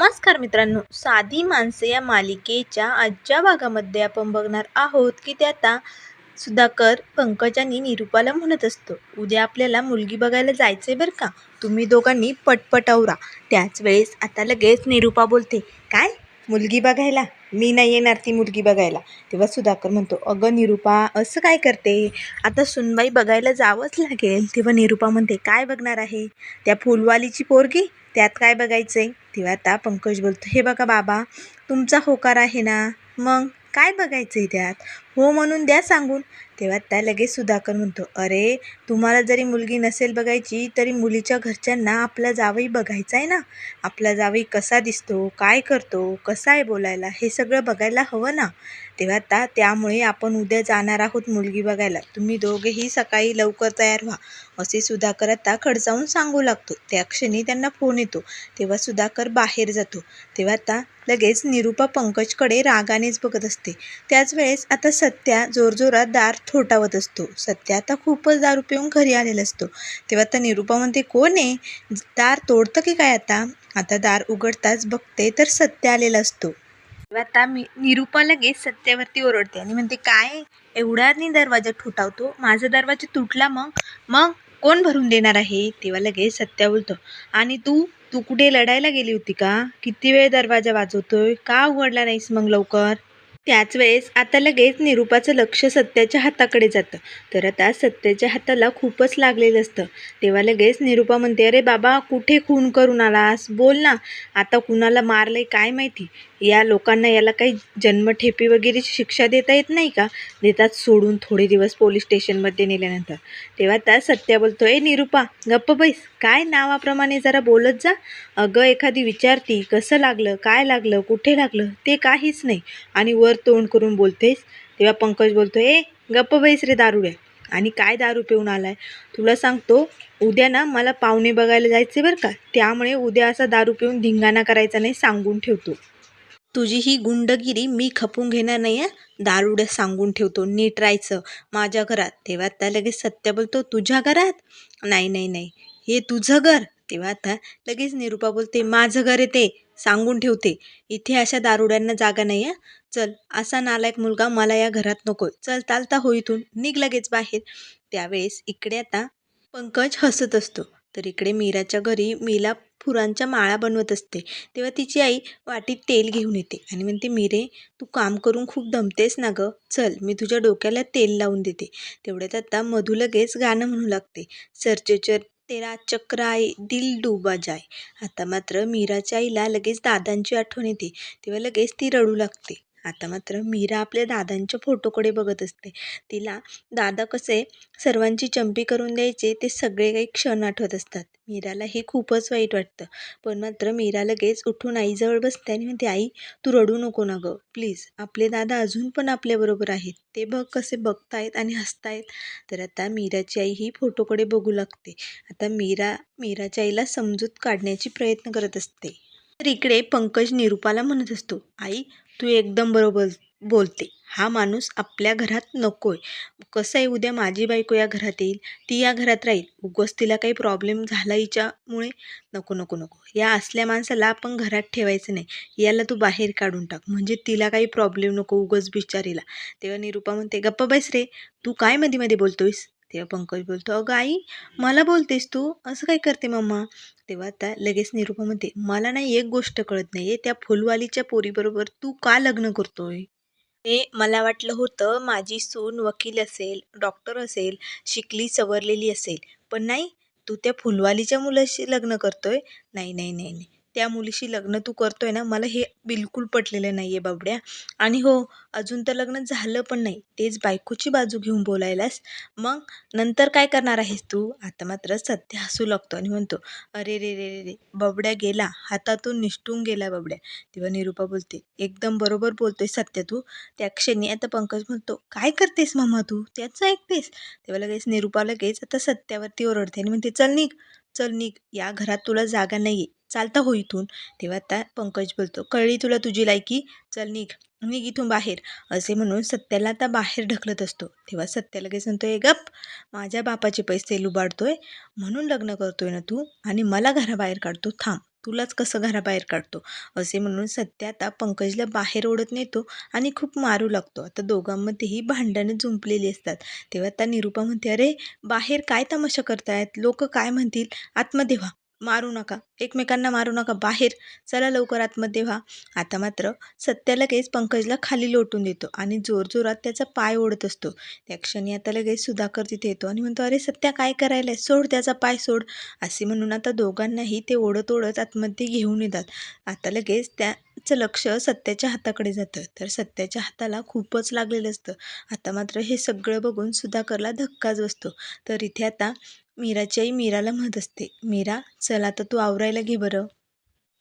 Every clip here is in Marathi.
नमस्कार मित्रांनो साधी माणसे या मालिकेच्या आजच्या भागामध्ये आपण बघणार आहोत की ते आता सुधाकर पंकज आणि निरूपाला म्हणत असतो. उद्या आपल्याला मुलगी बघायला जायचंय बरं का? तुम्ही दोघांनी पटपटवरा त्याच वेळेस आता लगेच निरूपा बोलते काय? मुलगी बघायला? मी नाही येणार ती मुलगी बघायला. तेव्हा सुधाकर म्हणतो अगं निरूपा असं काय करते? आता सुनबाई बघायला जावंच लागेल. तेव्हा निरूपा म्हणते काय बघणार आहे? त्या फुलवालीची पोरगी? त्यात काय बघायचं आहे तेव्हा आता पंकज बोलतो हे बघा बाबा तुमचा होकार आहे ना? मग काय बघायचं आहे त्यात? हो म्हणून द्या सांगून. तेव्हा त्या लगेच सुधाकर म्हणतो अरे तुम्हाला जरी मुलगी नसेल बघायची तरी मुलीच्या घरच्यांना आपला जावई बघायचा आहे ना. आपला जावई कसा दिसतो काय करतो कसा आहे बोलायला हे सगळं बघायला हवं ना. तेव्हा आता त्यामुळे आपण उद्या जाणार आहोत मुलगी बघायला. तुम्ही दोघेही सकाळी लवकर तयार व्हा. असे सुधाकर आता खडसावून सांगू लागतो. त्या क्षणी त्यांना फोन येतो. तेव्हा सुधाकर बाहेर जातो. तेव्हा आता लगेच निरूपा पंकजकडे रागानेच बघत असते. त्याच वेळेस आता सत्या जोरजोरात दार थोटावत असतो. सत्या आता खूपच दारू पिऊन घरी आलेला असतो. तेव्हा आता निरूपा म्हणते कोण आहे? दार तोडतं की काय आता? आता दार उघडताच बघते तर सत्य आलेला असतो. तेव्हा आता मी निरूपा लगेच सत्यावरती ओरडते आणि म्हणते काय? एवढ्यानी दरवाजा ठोठावतो? माझा दरवाजा तुटला मग? मग कोण भरून देणार आहे? तेव्हा लगेच सत्या बोलतो आणि तू? तू कुठे लढायला गेली होती का? किती वेळ दरवाजा वाजवतोय? का उघडला नाहीस मग लवकर? त्याच वेळेस आता लगेच निरूपाचं लक्ष सत्याच्या हाताकडे जातं. तर आता सत्याच्या हाताला खूपच लागलेलं असतं. तेव्हा लगेच निरूपा म्हणते अरे बाबा कुठे खून करून आलास? बोल ना. आता कुणाला मारलंय काय माहिती? या लोकांना याला काही जन्मठेपी वगैरेची शिक्षा देता येत नाही का? देतात सोडून थोडे दिवस पोलीस स्टेशनमध्ये नेल्यानंतर. तेव्हा त्या सत्या बोलतो ए निरूपा गप्प बैस. काय नावाप्रमाणे जरा बोलत जा. अगं एखादी विचारती कसं लागलं काय लागलं कुठे लागलं ते काहीच नाही. आणि वर तोंड करून बोलतेस. तेव्हा पंकज बोलतो ए गप्प बैस रे दारुड्या. आणि काय दारू पिऊन आलाय? तुला सांगतो उद्या ना मला पाहुणे बघायला जायचे बरं का. त्यामुळे उद्या असा दारू पिऊन धिंगाणा करायचा नाही सांगून ठेवतो. तुझी ही गुंडगिरी मी खपून घेणार नाही आहे दारुड्या सांगून ठेवतो नीट राहायचं माझ्या घरात. तेव्हा त्या लगेच सत्य बोलतो तुझ्या घरात? नाही नाही नाही. हे तुझं घर. तेव्हा आता लगेच निरूपा बोलते माझं घर येते सांगून ठेवते. इथे अशा दारुड्यांना जागा नाही आहे चल असा नालायक मुलगा मला या घरात नको चल चालता हो इथून. निघ लगेच बाहेर. त्यावेळेस इकडे आता पंकज हसत असतो. तर इकडे मीराच्या घरी मीला फुलांच्या माळा बनवत असते. तेव्हा तिची आई वाटीत तेल घेऊन येते आणि म्हणते मिरे तू काम करून खूप दमतेस ना गं. चल मी तुझ्या डोक्याला तेल लावून देते. तेवढ्यात आता मधू लगेच गाणं म्हणू लागते. सरचेचर तेरा चक्र आहे दिल डुबा जाय आता मात्र मीराच्या आईला लगेच दादांची आठवण येते. तेव्हा लगेच ती रडू लागते. आता मात्र मीरा आपल्या दादांच्या फोटोकडे बघत असते. तिला दादा कसे सर्वांची चंपी करून द्यायचे ते सगळे काही क्षण आठवत असतात. मीराला हे खूपच वाईट वाटतं. पण मात्र मीरा लगेच उठून आईजवळ बसते आणि म्हणते आई तू रडू नको ना गं. प्लीज आपले दादा अजून पण आपल्याबरोबर आहेत. ते बघ कसे बघतायत आणि हसतायत. तर आता मीराची आई ही फोटोकडे बघू लागते. आता मीरा मीराच्या आईला समजूत काढण्याची प्रयत्न करत असते. तर इकडे पंकज निरूपाला म्हणत असतो आई तू एकदम बरोबर बोलते. हा माणूस आपल्या घरात नको आहे कसं आहे उद्या माझी बायको या घरात येईल? ती या घरात राहील. उगस तिला काही प्रॉब्लेम झाला हिच्यामुळे? नको नको नको. या असल्या माणसाला आपण घरात ठेवायचं नाही. याला तू बाहेर काढून टाक. म्हणजे तिला काही प्रॉब्लेम नको उगस बिचारीला. तेव्हा निरूपा म्हणते गप्पा बैस रे. तू काय मध्ये मध्ये बोलतोयस? तेव्हा पंकज बोलतो अगं आई मला बोलतेस तू असं काय करते मम्मा? तेव्हा आता लगेच निरूपा म्हणते मला नाही एक गोष्ट कळत नाही आहे त्या फुलवालीच्या पोरीबरोबर तू का लग्न करतोय? ते मला वाटलं होतं माझी सून वकील असेल डॉक्टर असेल शिकली सवरलेली असेल. पण नाही तू त्या फुलवालीच्या मुलाशी लग्न करतोय? नाही नाही नाही नाही. त्या मुलीशी लग्न तू करतोय ना मला हे बिलकुल पटलेलं नाही आहे बाबड्या. आणि हो अजून तर लग्न झालं पण नाही. तेच बायकोची बाजू घेऊन बोलायलास. मग नंतर काय करणार आहेस तू? आता मात्र सत्य हसू लागतो आणि म्हणतो अरे रे रे रे रे बबड्या गेला. हातातून निष्ठून गेला बबड्या. तेव्हा निरूपा बोलते एकदम बरोबर बोलतोय सत्य तू. त्या क्षणी आता पंकज म्हणतो काय करतेस मम्मा तू? त्याचं ऐकतेस. तेव्हा लगेच निरूपा लगेच आता सत्यावरती ओरडते आणि म्हणते चल निघ चल निघ. या घरात तुला जागा नाही आहे चालता हो इथून. तेव्हा आता पंकज बोलतो कळली तुला तुझी लायकी चल निघ. निघ इथून बाहेर. असे म्हणून सत्याला आता बाहेर ढकलत असतो. तेव्हा सत्या लगेच म्हणतो ए गप माझ्या बापाचे पैसे लुबाडतोय. म्हणून लग्न करतोय ना तू? आणि मला घराबाहेर काढतो. थांब तुलाच कसं घराबाहेर काढतो? असे म्हणून सत्य आता पंकजला बाहेर ओढत नेतो आणि खूप मारू लागतो. आता दोघांमध्येही भांडणं जुंपलेली असतात. तेव्हा त्या निरूपा म्हणते अरे बाहेर काय तमाशा करतायत? लोक काय म्हणतील? आतमध्ये व्हा. मारू नका. एकमेकांना मारू नका. बाहेर चला लवकर आतमध्ये व्हा आता मात्र सत्या लगेच पंकजला खाली लोटून देतो आणि जोरजोरात त्याचा पाय ओढत असतो. त्या क्षणी आता लगेच सुधाकर तिथे येतो आणि म्हणतो अरे सत्या काय करायला सोड त्याचा पाय सोड. असे म्हणून आता दोघांनाही ते ओढत ओढत आतमध्ये घेऊन येतात. आता लगेच त्याचं लक्ष सत्याच्या हाताकडे जातं. तर सत्याच्या हाताला खूपच लागलेलं असतं. आता मात्र हे सगळं बघून सुधाकरला धक्काच बसतो. तर इथे आता मीराची आई मीराला म्हणत असते मीरा चल आता तू आवरायला घे बरं.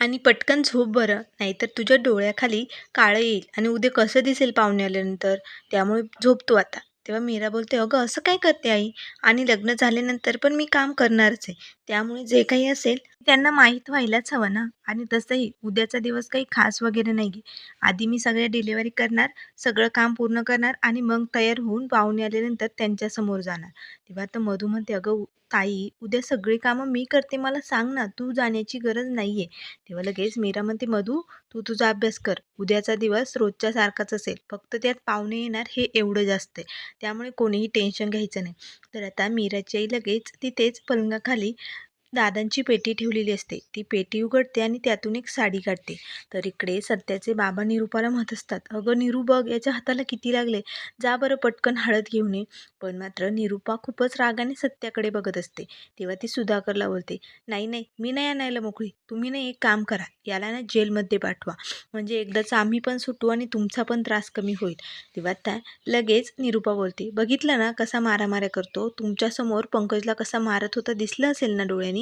आणि पटकन झोप बरं नाहीतर तुझ्या डोळ्याखाली काळं येईल आणि उद्या कसं दिसेल पाहुणे आल्यानंतर? त्यामुळे झोप तू आता. तेव्हा मीरा बोलते अगं असं काय करते आई? आणि लग्न झाल्यानंतर पण मी काम करणारच आहे. त्यामुळे जे काही असेल त्यांना माहीत व्हायलाच हवं ना. आणि तसंही उद्याचा दिवस काही खास वगैरे नाही आहे आधी मी सगळ्या डिलेवरी करणार सगळं काम पूर्ण करणार आणि मग तयार होऊन पाहुणे आल्यानंतर त्यांच्यासमोर जाणार. तेव्हा आता मधू म्हणते अगं ताई उद्या सगळी कामं मी करते. मला सांग ना तू जाण्याची गरज नाही आहे तेव्हा लगेच मीरा म्हणते मधू तू तुझा अभ्यास कर. उद्याचा दिवस रोजच्या सारखाच असेल. फक्त त्यात पाहुणे येणार हे एवढं जास्त आहे. त्यामुळे कोणीही टेन्शन घ्यायचं नाही. तर आता मीराची आई लगेच तिथेच पलंगाखाली दादांची पेटी ठेवलेली असते. ती पेटी उघडते आणि त्यातून एक साडी काढते. तर इकडे सत्याचे बाबा निरूपाला म्हणत असतात अगं निरू बघ याच्या हाताला किती लागले? जा बरं पटकन हळद घेऊन ये. पण मात्र निरूपा खूपच रागाने सत्याकडे बघत असते. तेव्हा ती सुधाकरला बोलते नाही नाही मी नाही आणायला मोकळी. तुम्ही नाही एक काम करा याला ना जेलमध्ये पाठवा. म्हणजे एकदाच आम्ही पण सुटू आणि तुमचा पण त्रास कमी होईल. तेव्हा त्या लगेच निरूपा बोलते बघितलं ना कसा मारामाऱ्या करतो? तुमच्यासमोर पंकजला कसा मारत होता दिसलं असेल ना डोळ्याने?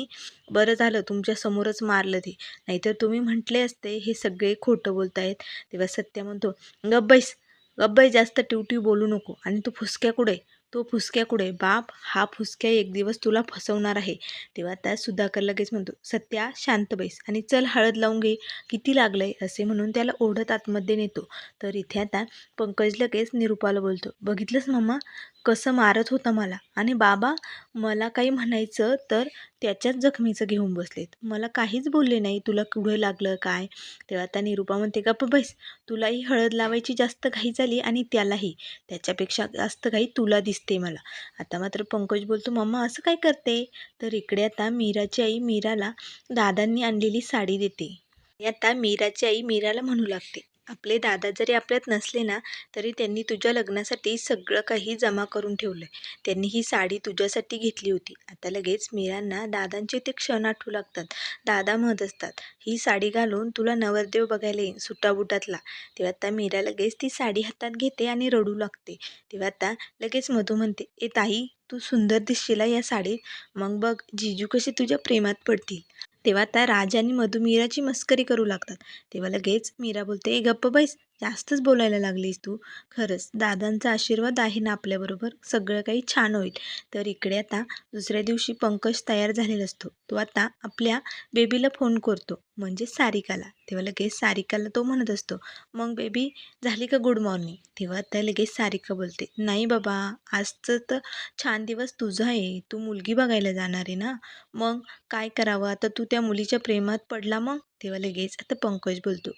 बरं झालं तुमच्यासमोरच मारलं ते. नाहीतर तुम्ही म्हटले असते हे सगळे खोटं बोलतायत. तेव्हा सत्य म्हणतो गब्बैस गब्बाई जास्त टिवटिव बोलू नको. आणि तू फुसक्या कुठे? तो फुसक्या कुठे? बाप हा फुसक्या एक दिवस तुला फसवणार आहे. तेव्हा त्या सुधाकर लगेच म्हणतो सत्या शांत बैस आणि चल हळद लावून घे. किती लागलंय? असे म्हणून त्याला ओढत आतमध्ये नेतो. तर इथे आता पंकज लगेच निरूपाला बोलतो बघितलंस मम्मा कसं मारत होता मला. आणि बाबा मला काही म्हणायचं तर त्याच्याच जखमीचं घेऊन बसलेत. मला काहीच बोलले नाही तुला कुठे लागलं काय? तेव्हा आता निरूपा म्हणते का बैस तुलाही हळद लावायची जास्त घाई झाली आणि त्यालाही. त्याच्यापेक्षा जास्त घाई तुला दिसते मला. आता मात्र पंकज बोलतो मम्मा असं काय करते? तर इकडे आता मीराची आई मीराला दादांनी आणलेली साडी देते. आता मीराची आई मीराला म्हणू लागते. आपले दादा जरी आपल्यात नसले ना तरी त्यांनी तुझ्या लग्नासाठी सगळं काही जमा करून ठेवलं आहे त्यांनी ही साडी तुझ्यासाठी घेतली होती. आता लगेच मीरांना दादांचे ते क्षण आठवू लागतात. दादा म्हणत असतात ही साडी घालून तुला नवरदेव बघायला येईन सुटाबुटातला तेव्हा आता मीरा लगेच ती साडी हातात घेते आणि रडू लागते. तेव्हा आता लगेच मधू म्हणते ए ताई तू सुंदर दिसशीला या साडीत. मग बघ जिजू कशी तुझ्या प्रेमात पडतील. तेव्हा त्या राज आणि मस्करी करू लागतात. तेव्हा लगेच मीरा बोलते ए गप्प बैस. जास्तच बोलायला लागलीस तू. खरंच दादांचा आशीर्वाद आहे ना आपल्याबरोबर? सगळं काही छान होईल. तर इकडे आता दुसऱ्या दिवशी पंकज तयार झालेला असतो. तो आता आपल्या बेबीला फोन करतो. म्हणजे सारिकाला. तेव्हा लगेच सारिकाला तो म्हणत असतो मग बेबी झाली का गुड मॉर्निंग? तेव्हा आता लगेच सारिका बोलते नाही बाबा आजचं तर छान दिवस तुझा आहे. तू मुलगी बघायला जाणार आहे ना? मग काय करावं? आता तू त्या मुलीच्या प्रेमात पडला मग? तेव्हा लगेच आता पंकज बोलतो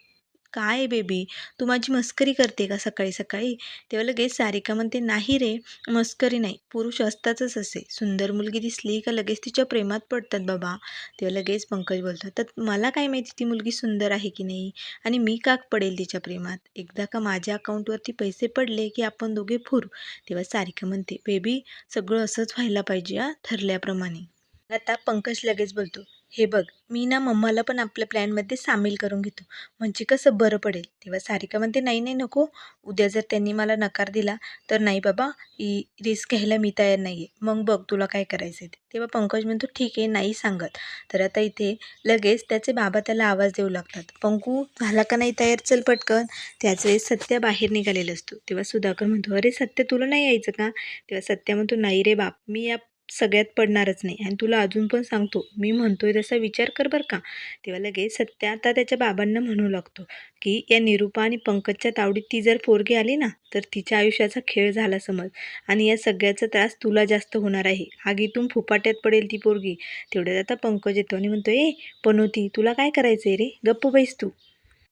काय बेबी? तू माझी मस्करी करते का सकाळी सकाळी? तेव्हा लगेच सारिका म्हणते नाही रे मस्करी नाही. पुरुष असतातच असे. सुंदर मुलगी दिसली का लगेच तिच्या प्रेमात पडतात बाबा. तेव्हा लगेच पंकज बोलतात तर मला काय माहिती ती मुलगी सुंदर आहे की नाही? आणि मी का पडेल तिच्या प्रेमात? एकदा का माझ्या अकाउंटवरती पैसे पडले की आपण दोघे फुरू? तेव्हा सारिका म्हणते बेबी सगळं असंच व्हायला पाहिजे हा ठरल्याप्रमाणे. आता पंकज लगेच बोलतो हे बघ मी ना मम्माला पण आपल्या प्लॅनमध्ये सामील करून घेतो. म्हणजे कसं बरं पडेल. तेव्हा सारिका म्हणते नाही नाही नको. उद्या जर त्यांनी मला नकार दिला तर नाही बाबा ही रिस्क घ्यायला मी तयार नाही आहे मग बघ तुला काय करायचं आहे ते. तेव्हा पंकज म्हणतो ठीक आहे नाही सांगत. तर आता इथे लगेच त्याचे बाबा त्याला आवाज देऊ लागतात. पंकू झाला का नाही तयार? चल पटकन. त्याच वेळेस सत्य बाहेर निघालेला असतो. तेव्हा सुधाकर म्हणतो अरे सत्य तुला नाही यायचं का? तेव्हा सत्य म्हणतो नाही रे बाप मी या सगळ्यात पडणारच नाही. आणि तुला अजून पण सांगतो मी म्हणतोय तसा विचार कर बरं का. तेव्हा लगेच सत्या आता त्याच्या बाबांना म्हणू लागतो की या निरूपा आणि पंकजच्या तावडीत ती जर पोरगी आली ना तर तिच्या आयुष्याचा खेळ झाला समज. आणि या सगळ्याचा त्रास तुला जास्त होणार आहे. आगीतून फुपाट्यात पडेल ती पोरगी. तेवढ्यात आता पंकज येतो आणि म्हणतो ए पनोती तुला काय करायचं आहे रे? गप्प बैस तू.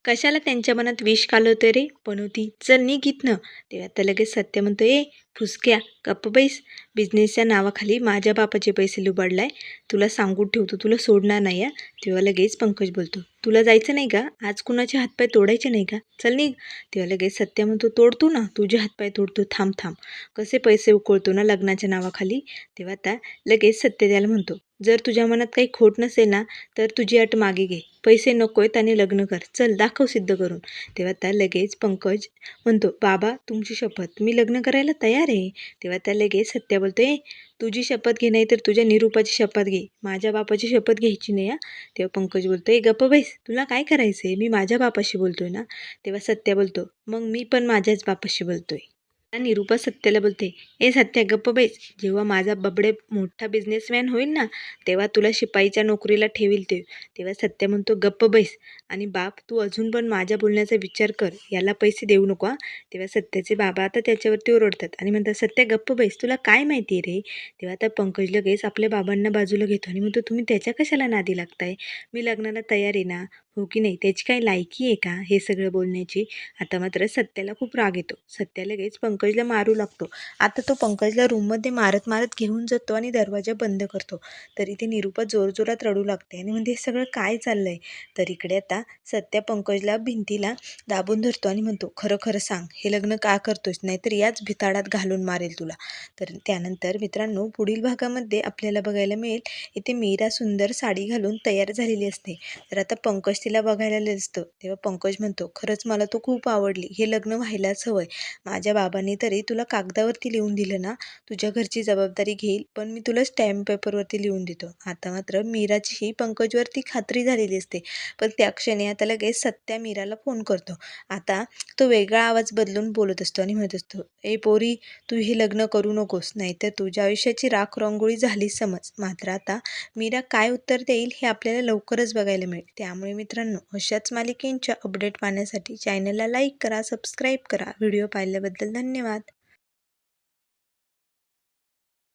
कशाला त्यांच्या मनात विष कालवतोय रे? पण होती चल निघ इथनं तेव्हा तर लगेच सत्य म्हणतो ए फुसक्या गप्प बैस. बिझनेसच्या नावाखाली माझ्या बापाचे पैसे लुबाडलाय. तुला सांगून ठेवतो तुला सोडणार नाही या तेव्हा लगेच पंकज बोलतो तुला जायचं नाही का? आज कुणाचे हातपाय तोडायचे नाही का? चल निघ. तेव्हा लगेच सत्य म्हणतो तोडतो ना तुझे हातपाय तोडतो थांब थांब. कसे पैसे उकळतो ना लग्नाच्या नावाखाली? तेव्हा आता लगेच सत्य त्याला म्हणतो जर तुझ्या मनात काही खोट नसेल ना तर तुझी अट मागे घे. पैसे नको आहेत आणि लग्न कर. चल दाखव सिद्ध करून. तेव्हा त्या लगेच पंकज म्हणतो बाबा तुमची शपथ. मी लग्न करायला तयार आहे. तेव्हा त्या लगेच सत्या बोलतो ए तुझी शपथ घे नाही तर तुझ्या निरूपाची शपथ घे. माझ्या बापाची शपथ घ्यायची नाही हा? तेव्हा पंकज बोलतो ए गप्प बैस. तुला काय करायचं आहे मी माझ्या बापाशी बोलतोय ना? तेव्हा सत्या बोलतो मग मी पण माझ्याच बापाशी बोलतोय. निरूपा सत्याला बोलते ए सत्या गप्प बैस. जेव्हा माझा बबडे मोठा बिझनेसमॅन होईल ना तेव्हा तुला शिपाईच्या नोकरीला ठेवील ते. तेव्हा सत्य म्हणतो गप्प बैस. आणि बाप तू अजून पण माझ्या बोलण्याचा विचार कर. याला पैसे देऊ नको तेव्हा सत्याचे बाबा आता त्याच्यावरती ओरडतात आणि म्हणतात सत्या गप्प बैस. तुला काय माहिती आहे रे? तेव्हा आता पंकज लगेच आपल्या बाबांना बाजूला घेतो आणि म्हणतो तुम्ही त्याच्या कशाला नादी लागताय? मी लग्नाला तयार आहे ना. हो की नाही? त्याची काही लायकी आहे का हे सगळं बोलण्याची? आता मात्र सत्याला खूप राग येतो. सत्या लगेच पंकज पंकजला मारू लागतो. आता तो पंकजला रूममध्ये मारत मारत घेऊन जातो आणि दरवाजा बंद करतो. तरी ते निरूपा जोरजोरात रडू लागते आणि म्हणते हे सगळं काय चाललं आहे तर इकडे आता सत्या पंकजला भिंतीला दाबून धरतो आणि म्हणतो खरं खरं सांग हे लग्न का करतोस नाहीतर याच भिताडात घालून मारेल तुला. तर त्यानंतर मित्रांनो पुढील भागामध्ये आपल्याला बघायला मिळेल इथे मीरा सुंदर साडी घालून तयार झालेली असते. तर आता पंकज तिला बघायला असतं. तेव्हा पंकज म्हणतो खरंच मला तो खूप आवडली. हे लग्न व्हायलाच हवंय. माझ्या बाबांनी तरी तुला कागदावरती लिहून दिलं ना तुझ्या घरची जबाबदारी घेईल पण मी तुला स्टॅम्प पेपरवरती लिहून देतो. आता मात्र मीराची ही पंकजवरती खात्री झालेली असते पण त्या क्षणी आता लगेच सत्या मीराला फोन करतो. आता तो वेगळा आवाज बदलून बोलत असतो आणि म्हणत असतो ए पोरी तू हे लग्न करू नकोस नाहीतर तुझ्या आयुष्याची राख रंगोळी झाली समज. मात्र आता मीरा काय उत्तर देईल हे आपल्याला लवकरच बघायला मिळेल. त्यामुळे मित्रांनो अशाच मालिकेंच्या अपडेट पाहण्यासाठी चॅनलला लाईक करा सबस्क्राईब करा. व्हिडिओ पाहिल्याबद्दल धन्यवाद.